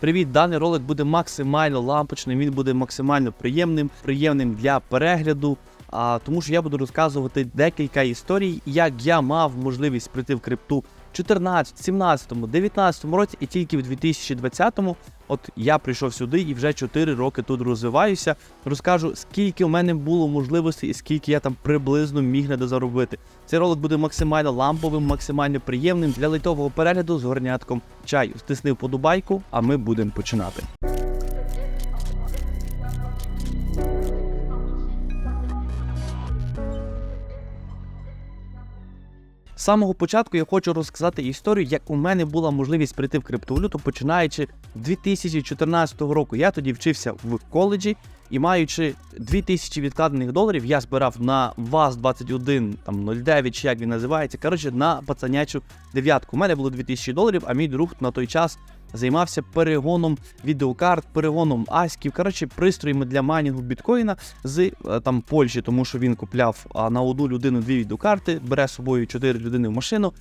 Привіт, даний ролик буде максимально лампочним, він буде максимально приємним, приємним для перегляду. А тому що я буду розказувати декілька історій, як я мав можливість прийти в крипту 14, 17, 19 році, і тільки в 2020-му от я прийшов сюди і вже 4 роки тут розвиваюся. Розкажу, скільки у мене було можливостей і скільки я там приблизно міг недозаробити. Цей ролик буде максимально ламповим, максимально приємним для лайтового перегляду з горнятком чаю. Стисни вподобайку, а ми будемо починати. Самого початку я хочу розказати історію, як у мене була можливість прийти в криптовалюту, починаючи з 2014 року. Я тоді вчився в коледжі і маючи 2000 відкладених доларів, я збирав на ВАЗ 21 там 09, чи як він називається. Коротше, на пацанячу дев'ятку. У мене було 2000 доларів, а мій друг на той час займався перегоном відеокарт, перегоном аськів. Коротше, пристроями для майнінгу біткоїна з е, там Польщі, тому що він купляв на одну людину дві відеокарти, бере з собою чотири людини в машину.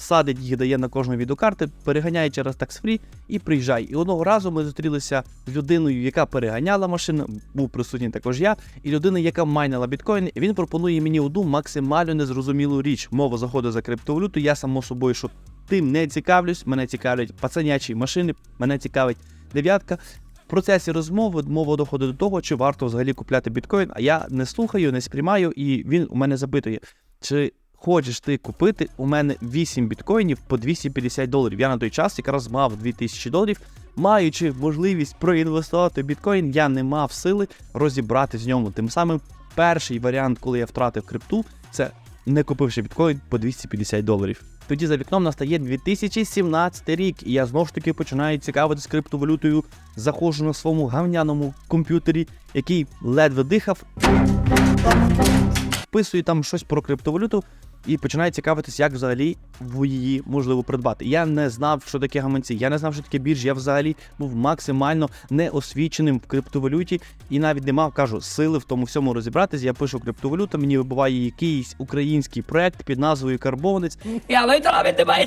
Садить їх, дає на кожну відеокарти, переганяє через таксфрі і приїжджає. І одного разу ми зустрілися з людиною, яка переганяла машину, був присутній також я, і людина, яка майнила біткоїни. І він пропонує мені одну максимально незрозумілу річ. Мова заходить за криптовалюту. Я само собою, що тим не цікавлюсь. Мене цікавлять пацанячі машини, мене цікавить дев'ятка. В процесі розмови мова доходить до того, чи варто взагалі купляти біткоін. А я не слухаю, не сприймаю, і він у мене запитує, чи хочеш ти купити у мене 8 біткоїнів по 250 доларів. Я на той час якраз мав 2000 доларів. Маючи можливість проінвестувати в біткоін, я не мав сили розібратись в ньому. Тим самим перший варіант, коли я втратив крипту, це не купивши біткоін по 250 доларів. Тоді за вікном настає 2017 рік, і я знову ж таки починаю цікавитись криптовалютою. Заходжу на своєму гавняному комп'ютері, який ледве дихав, вписую там щось про криптовалюту і починаю цікавитись, як взагалі в її можливо придбати. Я не знав, що таке гаманці, я не знав, що таке біржі. Я взагалі був максимально неосвіченим в криптовалюті і навіть не мав, кажу, сили в тому всьому розібратись. Я пишу криптовалюту, мені вибиває якийсь український проект під назвою Карбованець. Я лайтові тебе.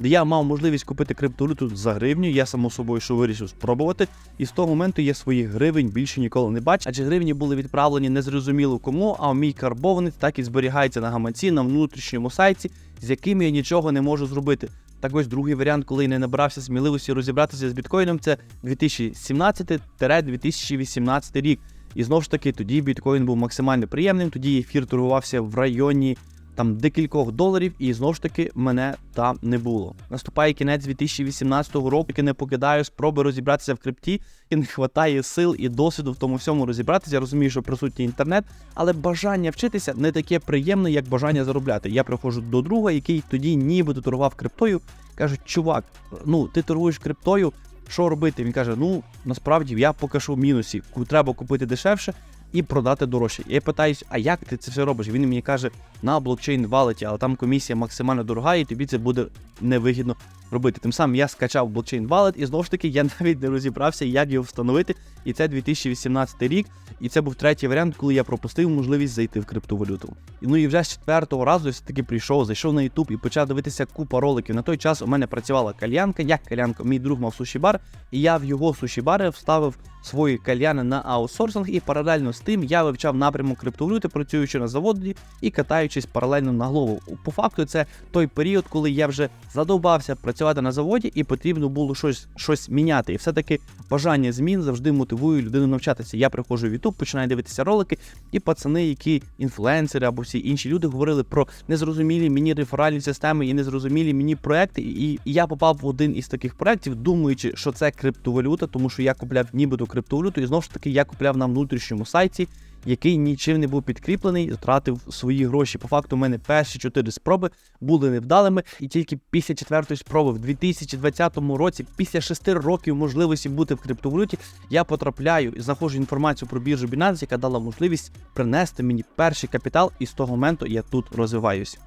Я мав можливість купити криптовалюту за гривню. Я само собою що вирішив спробувати. І з того моменту я своїх гривень більше ніколи не бачив. Адже гривні були відправлені незрозуміло кому, а мій карбованець так і зберігається на гаманці на внутрішньому сайті, з яким я нічого не можу зробити. Так ось другий варіант, коли я не набрався сміливості розібратися з біткоїном, це 2017-2018 рік. І знову ж таки, тоді біткоін був максимально приємним. Тоді ефір торгувався в районі там декількох доларів, і знову ж таки мене там не було. Наступає кінець 2018 року, який не покидаю спроби розібратися в крипті, і не вистачає сил і досвіду в тому всьому розібратися. Я розумію, що присутній інтернет, але бажання вчитися не таке приємне, як бажання заробляти. Я приходжу до друга, який тоді нібито торгував криптою. Кажуть, чувак, ну ти торгуєш криптою. Що робити? Він каже: ну насправді я поки що в Треба купити дешевше і продати дорожче. Я питаюсь, а як ти це все робиш? Він мені каже, на блокчейн валеті, але там комісія максимально дорога, і тобі це буде невигідно робити. Тим самим я скачав блокчейн валет, і знову ж таки я навіть не розібрався, як його встановити. І це 2018 рік. І це був третій варіант, коли я пропустив можливість зайти в криптовалюту. І, Ну і вже з четвертого разу я все-таки прийшов, зайшов на YouTube і почав дивитися купа роликів. На той час у мене працювала кальянка. Як кальянка, мій друг мав суші-бар, і я в його суші-бари вставив свої кальяни на аутсорсинг, і паралельно з тим я вивчав напрямок криптовалюти, працюючи на заводі і катаючись паралельно на голову. По факту, це той період, коли я вже задовбався працювати на заводі, і потрібно було щось, щось міняти. І все-таки бажання змін завжди мотивує людину навчатися. Я приходжу в YouTube, починаю дивитися ролики, і пацани, які інфлюенсери або всі інші люди говорили про незрозумілі мені реферальні системи і незрозумілі мені проекти. І, я попав в один із таких проєктів, думаючи, що це криптовалюта, тому що я купляв нібито криптовалюту, і знову ж таки я купляв на внутрішньому сайті. Який нічим не був підкріплений, втратив свої гроші. По факту, у мене перші чотири спроби були невдалими, і тільки після четвертої спроби в 2020 році, після шести років можливості бути в криптовалюті, я потрапляю і знаходжу інформацію про біржу Binance, яка дала можливість принести мені перший капітал, і з того моменту я тут розвиваюся.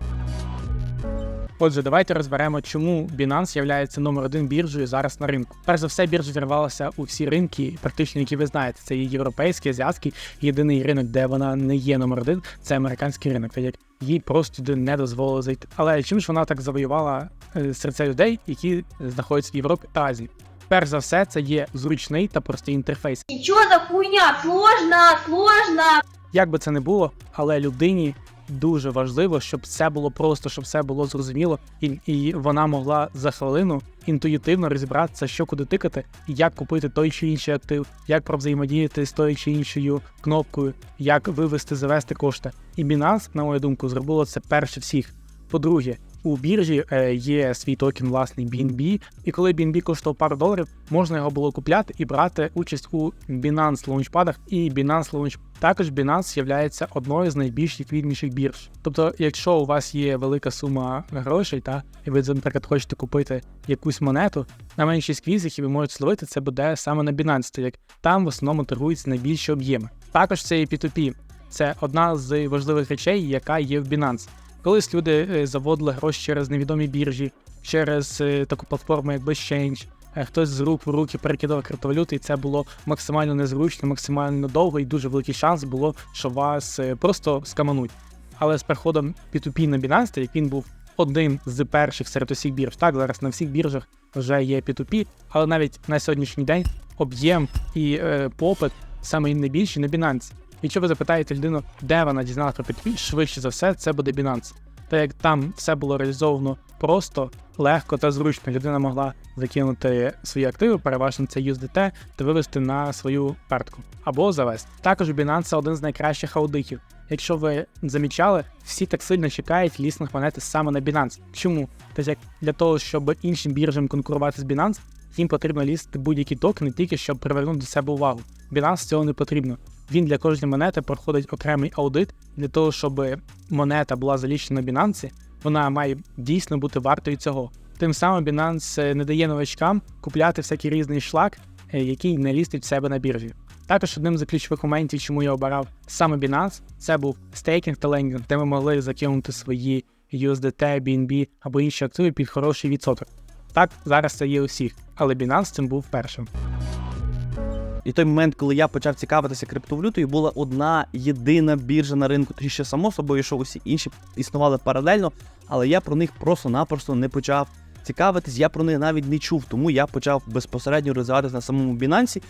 Отже, давайте розберемо, чому Binance є номер один біржею зараз на ринку. Перш за все, біржа вірвалася у всі ринки, практично які ви знаєте. Це є європейський, азіатський. Єдиний ринок, де вона не є номер один, це американський ринок, так як їй просто туди не дозволили зайти. Але чим ж вона так завоювала е, серця людей, які знаходяться в Європі та Азії? Перш за все, це є зручний та простий інтерфейс. И чё за хуйня? Сложно, сложно. Як би це не було, але людині дуже важливо, щоб все було просто, щоб все було зрозуміло, і, і вона могла за хвилину інтуїтивно розібратися, що куди тикати, як купити той чи інший актив, як провзаємодіяти з тою чи іншою кнопкою, як вивести, завести кошти. І Binance, на мою думку, зробило це перше всіх. По-друге, у біржі е, є свій токен власний BNB, і коли BNB коштував пару доларів, можна його було купляти і брати участь у Binance лаунчпадах і Binance Launch. Також Binance є одною з найбільш ліквідніших бірж. Тобто, якщо у вас є велика сума грошей, та і ви, наприклад, хочете купити якусь монету, на меншій сквіз, які ви можете зловити, це буде саме на Binance, так як там в основному торгуються найбільші об'єми. Також це і P2P. Це одна з важливих речей, яка є в Binance. Колись люди е, заводили гроші через невідомі біржі, через е, таку платформу, як BestChange. Е, Хтось з рук в руки перекидав криптовалюти, і це було максимально незручно, максимально довго, і дуже великий шанс було, що вас просто скамануть. Але з приходом P2P на Binance, як він був одним з перших серед усіх бірж. Так, зараз на всіх біржах вже є P2P, але навіть на сьогоднішній день об'єм і е, попит саме найбільший на Binance. Якщо ви запитаєте людину, де вона дізналася про P2P, швидше за все, це буде Binance. Так як там все було реалізовано просто, легко та зручно. Людина могла закинути свої активи, переважно це USDT, та вивести на свою картку або завести. Також Binance це один з найкращих аудитів. Якщо ви замічали, всі так сильно чекають лісних монети саме на Binance. Чому? Тобто, як для того, щоб іншим біржам конкурувати з Binance, їм потрібно лізти будь-які токени тільки щоб привернути до себе увагу. Binance цього не потрібно. Він для кожної монети проходить окремий аудит для того, щоб монета була залічена на Binance, вона має дійсно бути вартою цього. Тим самим Binance е, не дає новачкам купляти всякий різний шлак, е, який не лістить в себе на біржі. Також одним з ключових моментів, чому я обирав саме Binance, це був стейкінг та лендінг, де ми могли закинути свої USDT, BNB або інші активи під хороший відсоток. Так, зараз це є у всіх, але Binance цим був першим. І той момент, коли я почав цікавитися криптовалютою, була одна єдина біржа на ринку. Тоді ще само собою, що усі інші існували паралельно, але я про них просто-напросто не почав цікавитись. Я про них навіть не чув, тому я почав безпосередньо розвиватися на самому Binance.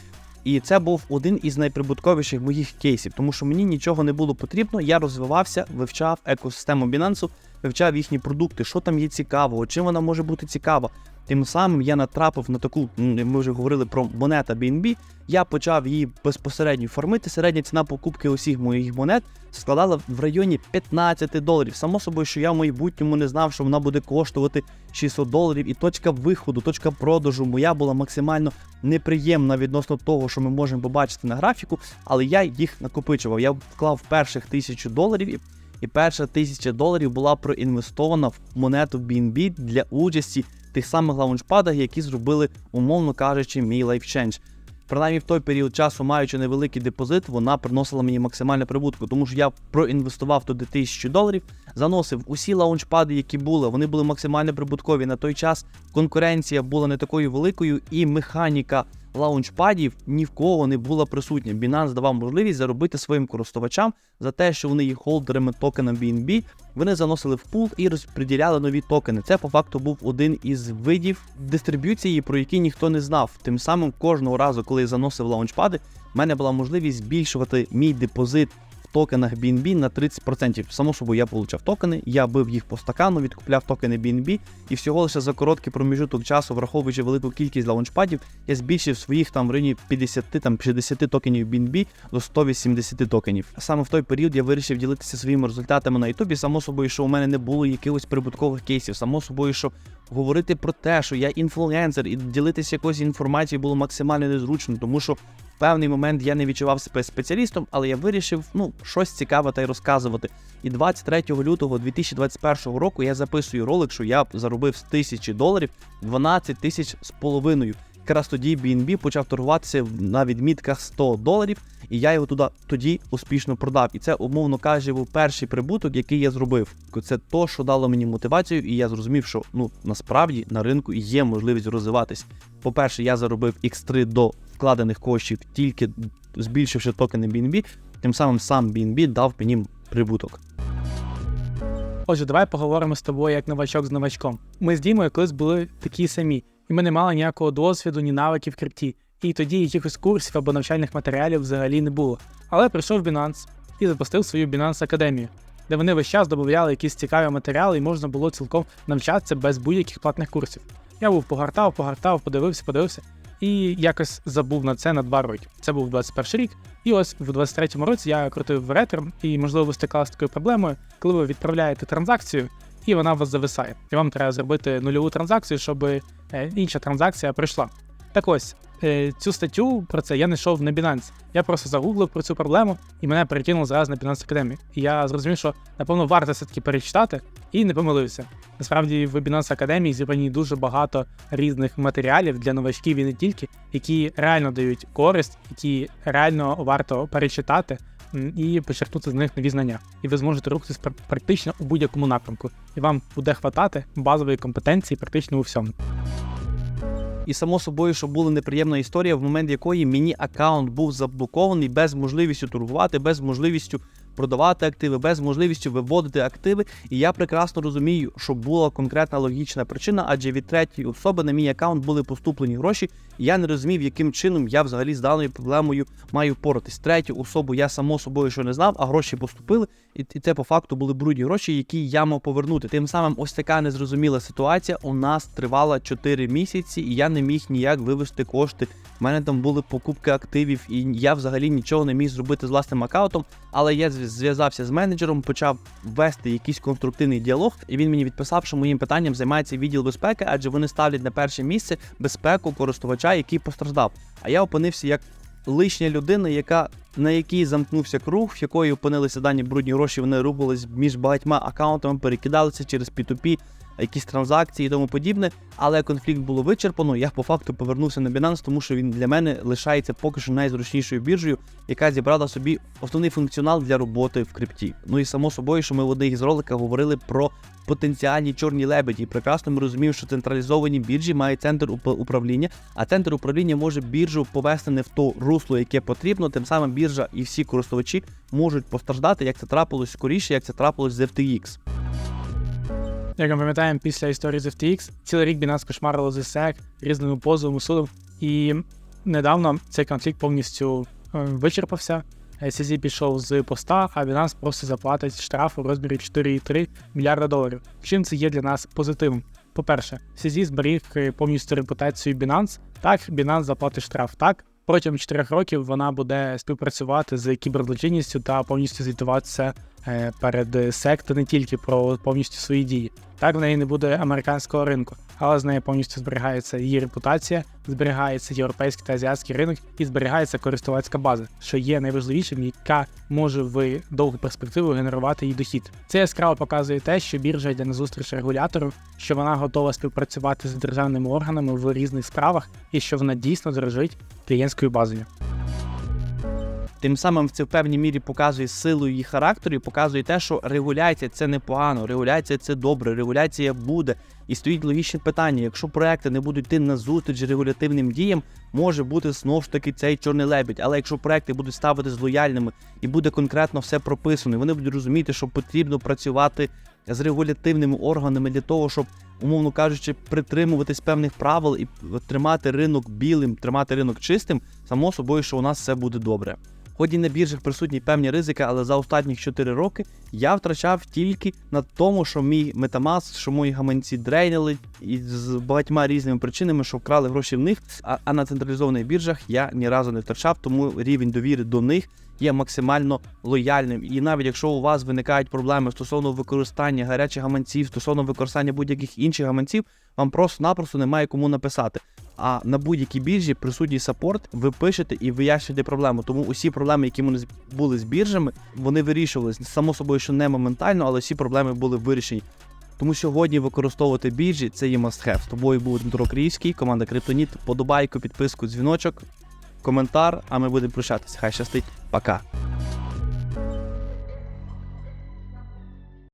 І це був один із найприбутковіших моїх кейсів, тому що мені нічого не було потрібно. Я розвивався, вивчав екосистему Binance, вивчав їхні продукти, що там є цікавого, чим вона може бути цікава. Тим самим я натрапив на таку, ми вже говорили про монета BNB, я почав її безпосередньо формити. Середня ціна покупки усіх моїх монет складала в районі 15 доларів. Само собою, що я в майбутньому не знав, що вона буде коштувати 600 доларів, і точка виходу, точка продажу моя була максимально неприємна відносно того, що ми можемо побачити на графіку, але я їх накопичував. Я вклав перших тисячу доларів. і- перша тисяча доларів була проінвестована в монету BNB для участі тих самих лаунчпадах, які зробили, умовно кажучи, мій LifeChange. Принаймні в той період часу, маючи невеликий депозит, вона приносила мені максимальну прибутку, тому що я проінвестував туди тисячу доларів, заносив усі лаунчпади, які були, вони були максимально прибуткові. На той час конкуренція була не такою великою, і механіка лаунчпадів ні в кого не була присутня. Binance давав можливість заробити своїм користувачам за те, що вони є холдерами токена BNB, вони заносили в пул і розподіляли нові токени. Це по факту був один із видів дистриб'юції, про які ніхто не знав. Тим самим кожного разу, коли я заносив лаунчпади, в мене була можливість збільшувати мій депозит токенах BNB на 30%. Само собою я получав токени, я бив їх по стакану, відкупляв токени BNB, і всього лише за короткий проміжуток часу, враховуючи велику кількість лаунчпадів, я збільшив своїх там в районі 50 там 60 токенів BNB до 180 токенів. Саме в той період я вирішив ділитися своїми результатами на Ютубі. Само собою, що у мене не було якихось прибуткових кейсів. Само собою, що говорити про те, що я інфлюенсер, і ділитися якоюсь інформацією було максимально незручно, тому що в певний момент я не відчував себе спеціалістом, але я вирішив ну щось цікаве та й розказувати. І 23 лютого 2021 року я записую ролик, що я заробив з тисячі доларів 12 тисяч з половиною. Якраз тоді BNB почав торгуватися на відмітках 100 доларів, і я його туди тоді успішно продав. І це, умовно кажучи, був перший прибуток, який я зробив. Це то, що дало мені мотивацію, і я зрозумів, що ну насправді на ринку є можливість розвиватись. По-перше, я заробив X3 до вкладених коштів, тільки збільшивши токени BNB, тим самим сам BNB дав мені прибуток. Отже, давай поговоримо з тобою як новачок з новачком. Ми з Дімою колись були такі самі, і ми не мали ніякого досвіду, ні навиків в крипті. І тоді якихось курсів або навчальних матеріалів взагалі не було. Але прийшов Binance і запустив свою Binance Академію, де вони весь час додавали якісь цікаві матеріали, і можна було цілком навчатися без будь-яких платних курсів. Я був погортав, погортав, подивився, подивився, і якось забув на це на два роки. Це був 21 рік. І ось в 23-му році я крутив ретер, і можливо ви стикалися з такою проблемою, коли ви відправляєте транзакцію, і вона у вас зависає. І вам треба зробити нульову транзакцію, щоб е, інша транзакція прийшла. Так ось, е, цю статтю про це я не йшов на Binance. Я просто загуглив про цю проблему і мене перекинуло зразу на Binance Academy. І я зрозумів, що напевно варто все-таки перечитати і не помилився. Насправді в Binance Academy зібрані дуже багато різних матеріалів для новачків і не тільки, які реально дають користь, які реально варто перечитати і почерпнути з них нові знання. І ви зможете рухатись пр- практично у будь-якому напрямку. І вам буде хватати базової компетенції практично у всьому. І само собою, що була неприємна історія, в момент якої мені аккаунт був заблокований без можливістю торгувати, без можливості продавати активи, без можливості виводити активи. І я прекрасно розумію, що була конкретна логічна причина, адже від третьої особи на мій аккаунт були поступлені гроші. І я не розумів, яким чином я взагалі з даною проблемою маю впоратись. Третю особу я само собою що не знав, а гроші поступили, і, це по факту були брудні гроші, які я мав повернути. Тим самим, ось така незрозуміла ситуація у нас тривала 4 місяці, і я не міг ніяк вивести кошти. У мене там були покупки активів, і я взагалі нічого не міг зробити з власним аккаунтом. Але я зв- зв'язався з менеджером, почав вести якийсь конструктивний діалог, і він мені відписав, що моїм питанням займається відділ безпеки, адже вони ставлять на перше місце безпеку користувача, який постраждав. А я опинився як лишня людина, яка на якій замкнувся круг, в якої опинилися дані брудні гроші, вони рухались між багатьма аккаунтами, перекидалися через P2P, якісь транзакції і тому подібне. Але конфлікт було вичерпано. Я по факту повернувся на Binance, тому що він для мене лишається поки що найзручнішою біржею, яка зібрала собі основний функціонал для роботи в крипті. Ну і само собою, що ми в одних із роликах говорили про потенціальні чорні лебеді. Прекрасно ми розуміємо, що централізовані біржі мають центр управління, а центр управління може біржу повести не в то русло, яке потрібно. Тим самим біржа і всі користувачі можуть постраждати, як це трапилось скоріше, як це трапилось з FTX. Як ми пам'ятаємо, після історії з FTX цілий рік Binance кошмарило з SEC різними позовами судом. І недавно цей конфлікт повністю е, вичерпався. SEC пішов з поста, а Binance просто заплатить штраф у розмірі 4,3 мільярда доларів. Чим це є для нас позитивом? По-перше, SEC зберіг е, повністю репутацію Binance. Так, Binance заплатить штраф. Так, протягом 4 років вона буде співпрацювати з кіберзлочинністю та повністю звітуватися перед SEC, не тільки про повністю свої дії. Так в неї не буде американського ринку, але з нею повністю зберігається її репутація, зберігається європейський та азіатський ринок і зберігається користувацька база, що є найважливішим, яка може в довгу перспективу генерувати їй дохід. Це яскраво показує те, що біржа йде на зустріч регулятору, що вона готова співпрацювати з державними органами в різних справах і що вона дійсно дорожить клієнтською базою. Тим самим це в певній мірі показує силу її характеру і показує те, що регуляція це непогано, регуляція це добре, регуляція буде. І стоїть логічне питання: якщо проекти не будуть йти на зустріч регулятивним діям, може бути знову ж таки цей чорний лебідь. Але якщо проекти будуть ставити з лояльними і буде конкретно все прописано, і вони будуть розуміти, що потрібно працювати з регулятивними органами для того, щоб, умовно кажучи, притримуватись певних правил і тримати ринок білим, тримати ринок чистим, само собою, що у нас все буде добре. Хоч і на біржах присутні певні ризики, але за останні 4 роки я втрачав тільки на тому, що мій Metamask, що мої гаманці дрейнили і з багатьма різними причинами, що вкрали гроші в них. А, а на централізованих біржах я ні разу не втрачав, тому рівень довіри до них є максимально лояльним. І навіть якщо у вас виникають проблеми стосовно використання гарячих гаманців, стосовно використання будь-яких інших гаманців, вам просто-напросто немає кому написати. А на будь-якій біржі присутній саппорт, ви пишете і вияснюєте проблему. Тому усі проблеми, які ми були з біржами, вони вирішувалися. Само собою, що не моментально, але всі проблеми були вирішені. Тому сьогодні використовувати біржі це є must have. З тобою був Дмитро Криївський, команда Криптоніт. Подобайку, підписку, дзвіночок, коментар, а ми будемо прощатися. Хай щастить. Пока.